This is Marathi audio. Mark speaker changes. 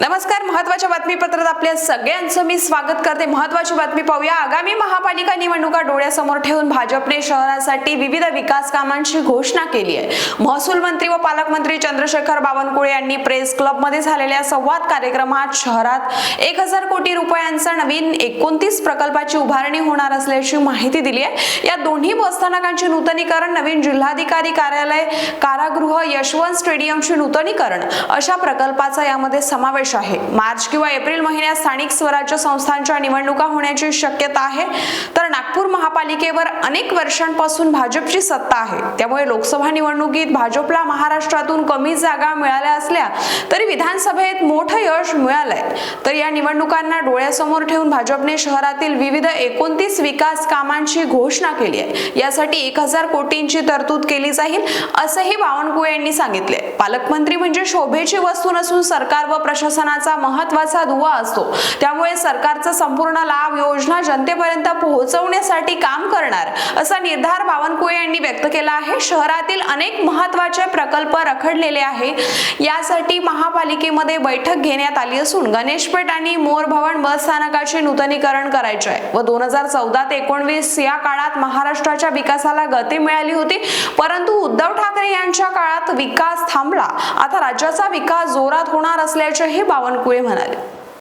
Speaker 1: नमस्कार महत्त्वाच्या बातमीपत्रात आपल्या सगळ्यांचं मी स्वागत करते. महत्वाची बातमी पाहूया. आगामी महापालिका निवडणुका डोळ्यासमोर ठेवून भाजपने शहरासाठी विविध विकास कामांची घोषणा केली आहे. महसूल मंत्री व पालकमंत्री चंद्रशेखर बावनकुळे यांनी प्रेस क्लबमध्ये झालेल्या संवाद कार्यक्रमात शहरात एक हजार कोटी रुपयांचा नवीन एकोणतीस प्रकल्पाची उभारणी होणार असल्याची माहिती दिली आहे. या दोन्ही बसस्थानकांचे नूतनीकरण नवीन जिल्हाधिकारी कार्यालय कारागृह यशवंत स्टेडियमचे नूतनीकरण अशा प्रकल्पाचा यामध्ये समावेश आहे. मार्च किंवा एप्रिल महिन्यात स्थानिक स्वराज्य संस्थांच्या निवडणुका होण्याची शक्यता आहे. तर नागपूर महापालिकेवर अनेक वर्षांपासून भाजपची सत्ता आहे. त्यामुळे लोकसभा निवडणुकीत भाजपला महाराष्ट्रातून कमी जागा मिळाल्या असल्या तरी विधानसभेत मोठं यश मिळालंय. तर या निवडणुकांना डोळ्यासमोर ठेवून भाजपने शहरातील विविध एकोणतीस विकास कामांची घोषणा केली आहे. यासाठी एक हजार कोटींची तरतूद केली जाईल असंही बावनकुळे यांनी सांगितले पालकमंत्री म्हणजे शोभेची वस्तू नसून सरकार व प्रशासन प्रशासनाचा महत्त्वाचा दुवा असतो. त्यामुळे सरकारचा संपूर्ण लाभ योजना जनतेपर्यंत पोहोचवण्यासाठी काम करणार असा निर्धार बावनकुळे यांनी व्यक्त केला आहे. शहरातील अनेक महत्त्वाचे प्रकल्प रखडलेले आहे. यासाठी महापालिकेमध्ये बैठक घेण्यात आली असून गणेशपेठ आणि मोर भवन बस स्थानकाचे नूतनीकरण करायचे आहे व दोन हजार चौदा ते एकोणवीस या काळात महाराष्ट्राच्या विकासाला गती मिळाली होती. परंतु उद्धव ठाकरे यांच्या काळात विकास थांबला. आता राज्याचा विकास जोरात होणार असल्याचेही बावनकुळे म्हणाले